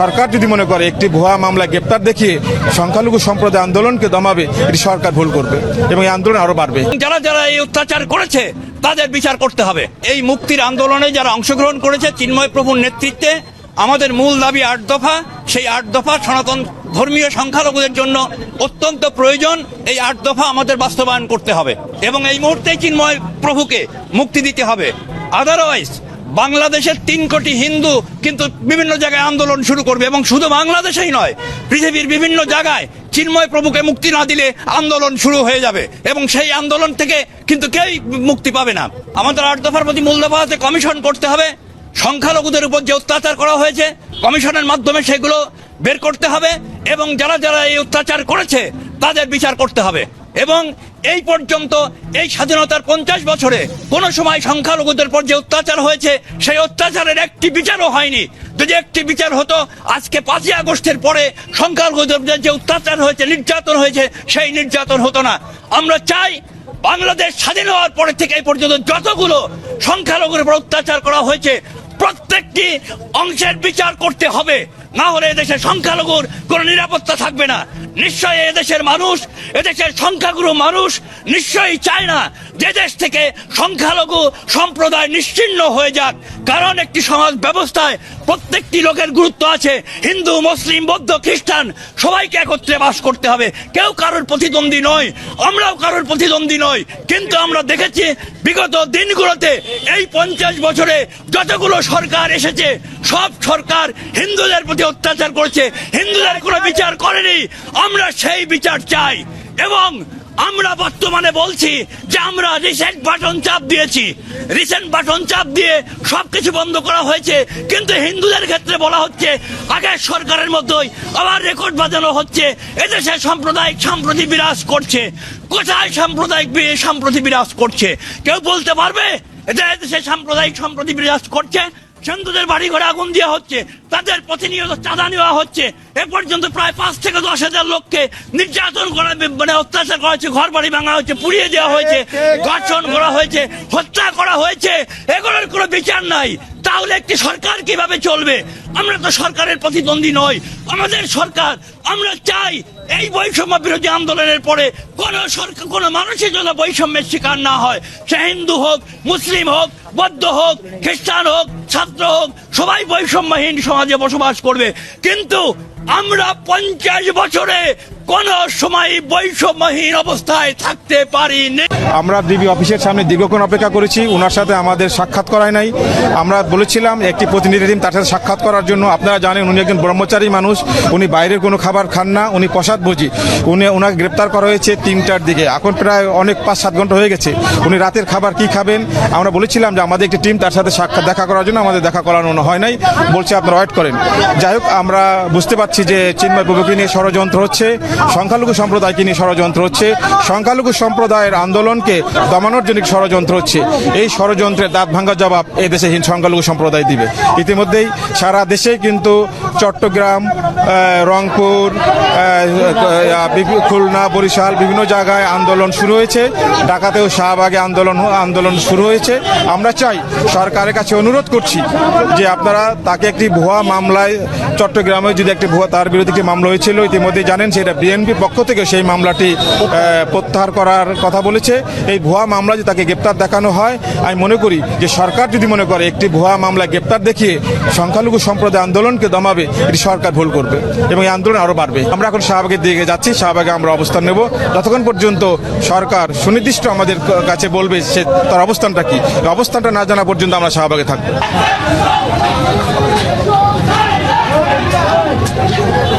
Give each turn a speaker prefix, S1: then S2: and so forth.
S1: সরকার যদি মনে করে একটি ভুয়া মামলা গ্রেপ্তার দেখিয়ে সংখ্যালঘু সম্প্রদায় আন্দোলনকে দমাবে, এটি সরকার ভুল করবে এবং এই আন্দোলন আরও বাড়বে।
S2: যারা যারা এই অত্যাচার করেছে, তাদের বিচার করতে হবে। এই মুক্তির আন্দোলনে যারা অংশগ্রহণ করেছে, চিন্ময় প্রভুর নেতৃত্বে, আমাদের মূল দাবি আট দফা, সেই আট দফা সনাতন ধর্মীয় সংখ্যালঘুদের জন্য অত্যন্ত প্রয়োজন। এই আট দফা আমাদের বাস্তবায়ন করতে হবে এবং এই মুহূর্তে চিন্ময় প্রভুকে মুক্তি দিতে হবে। আদারওয়াইজ বাংলাদেশের তিন কোটি হিন্দু কিন্তু বিভিন্ন জায়গায় আন্দোলন শুরু করবে এবং শুধু বাংলাদেশেই নয়, পৃথিবীর বিভিন্ন জায়গায় চিন্ময় প্রভুকে মুক্তি না দিলে আন্দোলন শুরু হয়ে যাবে এবং সেই আন্দোলন থেকে কিন্তু কেউই মুক্তি পাবে না। আমাদের আট দফার প্রতি মূল দফা আছে কমিশন করতে হবে। সংখ্যালঘুদের উপর যে অত্যাচার করা হয়েছে, কমিশনের মাধ্যমে সেগুলো বের করতে হবে এবং যারা যারা এই অত্যাচার করেছে, তাদের বিচার করতে হবে। এবং এই পর্যন্ত এই স্বাধীনতার পঞ্চাশ বছরে কোন সময় সংখ্যালঘুদের পর যে অত্যাচার হয়েছে, সেই অত্যাচারের একটি বিচারও হয়নি। যদি একটি বিচার হতো, আজকে পাঁচই আগস্টের পরে সংখ্যালঘুদের যে অত্যাচার হয়েছে, নির্যাতন হয়েছে, সেই নির্যাতন হতো না। আমরা চাই বাংলাদেশ স্বাধীন হওয়ার পরে থেকে এই পর্যন্ত যতগুলো সংখ্যালঘুর উপর অত্যাচার করা হয়েছে প্রত্যেকটি অংশের বিচার করতে হবে। না হলে এদেশের সংখ্যালঘুর কোনো নিরাপত্তা থাকবে না। নিশ্চয়ই এদেশের মানুষ, এদেশের সংখ্যাগুরু মানুষ নিশ্চয়ই চায় না যে দেশ থেকে সংখ্যালঘু সম্প্রদায় নিশ্চিন্ন হয়ে যাক, কারণ একটি সমাজ ব্যবস্থায় প্রত্যেকটি লোকের গুরুত্ব আছে। হিন্দু, মুসলিম, বৌদ্ধ, খ্রিস্টান, সবাইকে একত্রে বাস করতে হবে। কেউ কারোর প্রতিদ্বন্দ্বী নয়, আমরাও কারোর প্রতিদ্বন্দ্বী নয় কিন্তু আমরা দেখেছি, বিগত দিনগুলোতে এই পঞ্চাশ বছরে যতগুলো সরকার এসেছে, সব সরকার হিন্দুদের প্রতি অত্যাচার করেছে। হিন্দুদের কোনো বিচার করেনি। আমরা সেই বিচার চাই। এবং আমরা বর্তমানে বলছি যে আমরা রিসেন্ট বাটন চাপ দিয়েছি। রিসেন্ট বাটন চাপ দিয়ে সবকিছু বন্ধ করা হয়েছে। কিন্তু হিন্দুদের ক্ষেত্রে বলা হচ্ছে, আগের সরকারের মতোই আবার রেকর্ড বাজানো হচ্ছে। এদেশে সাম্প্রদায়িক সম্প্রতি বিরাজ করছে। কোথায় সাম্প্রদায়িক সম্প্রতি বিরাজ করছে? কেউ বলতে পারবে এটা এদেশে সাম্প্রদায়িক সম্প্রতি বিরাজ করছে? হিন্দুদের বাড়ি ঘরে আগুন দেওয়া হচ্ছে, তাদের প্রতিনিয়ত চাঁদা নেওয়া হচ্ছে। এ পর্যন্ত প্রায় পাঁচ থেকে দশ হাজার লোককে নির্যাতন করা মানে অত্যাচার করা হয়েছে ঘর বাড়ি ভাঙা হয়েছে, পুড়িয়ে দেওয়া হয়েছে, ধর্ষণ করা হয়েছে, হত্যা করা হয়েছে। এগুলোর কোনো বিচার নাই। তাহলে একটি সরকার কীভাবে চলবে? আমরা তো সরকারের প্রতিদ্বন্দ্বী নই, আমাদের সরকার, আমরা চাই এই বৈষম্য বিরোধী আন্দোলনের পরে কোন সরকার, কোন মানুষের জন্য বৈষম্যের শিকার না হয়। সে হিন্দু হোক, মুসলিম হোক, বৌদ্ধ হোক, খ্রিস্টান হোক, ছাত্র হোক সবাই বৈষম্যহীন সমাজে বসবাস করবে। কিন্তু আমরা পঞ্চাশ বছরে কোন সময় বৈষম্যহীন অবস্থায় থাকতে পারিনি।
S1: আমরা ডিবি অফিসের সামনে দীর্ঘক্ষণ অপেক্ষা করেছি ওনার সাথে আমাদের সাক্ষাৎ করায় নাই। আমরা বলেছিলাম, একটি প্রতিনিধি টিম তার সাথে সাক্ষাৎ করার জন্য, আপনারা জানেন উনি একজন ব্রহ্মচারী মানুষ, উনি বাইরের কোনো খাবার খান না, উনি প্রসাদ ভোজি। উনি ওনাকে গ্রেপ্তার করা হয়েছে তিনটার দিকে। এখন প্রায় অনেক পাঁচ সাত ঘণ্টা হয়ে গেছে। উনি রাতের খাবার কি খাবেন? আমরা বলেছিলাম যে আমাদের একটি টিম তার সাথে সাক্ষাৎ দেখা করার জন্য আমাদের দেখা করানো হয় নাই, বলছে আপনারা ওয়েট করেন। যাই হোক আমরা বুঝতে পারছি যে চিন্ময় প্রভুকে নিয়ে ষড়যন্ত্র হচ্ছে, সংখ্যালঘু সম্প্রদায়কে নিয়ে ষড়যন্ত্র হচ্ছে, সংখ্যালঘু সম্প্রদায়ের আন্দোলনকে দমানোর জন্য ষড়যন্ত্র হচ্ছে। এই ষড়যন্ত্রের দাঁত ভাঙ্গা জবাব এই দেশে সংখ্যালঘু সম্প্রদায় দিবে। ইতিমধ্যেই সারা দেশে কিন্তু চট্টগ্রাম রংপুর খুলনা, বরিশাল বিভিন্ন জায়গায় আন্দোলন শুরু হয়েছে। ঢাকাতেও শাহবাগে আন্দোলন আন্দোলন শুরু হয়েছে। আমরা চাই সরকারের কাছে অনুরোধ করছি যে আপনারা তাকে একটি ভুয়া মামলায় চট্টগ্রামে যদি একটি ভুয়া তার বিরুদ্ধে একটি মামলা হয়েছিল ইতিমধ্যে জানেন সেটা বিএনপির পক্ষ থেকে সেই মামলাটি প্রত্যাহার করার কথা বলেছে। এই ভুয়া মামলা যদি তাকে গ্রেপ্তার দেখানো হয়, আমি মনে করি যে সরকার যদি মনে করে একটি ভুয়া মামলায় গ্রেপ্তার দেখিয়ে সংখ্যালঘু সম্প্রদায় আন্দোলনকে দমাবে, এটি সরকার ভুল করবে এবং এই আন্দোলন আরও বাড়বে। আমরা এখন শাহবাগের দিকে যাচ্ছি, শাহবাগে আমরা অবস্থান নেব। যতক্ষণ পর্যন্ত সরকার সুনির্দিষ্ট আমাদের কাছে বলবে সে তার অবস্থানটা কি অবস্থানটা না জানা পর্যন্ত আমরা শাহবাগে থাকব। Let's go.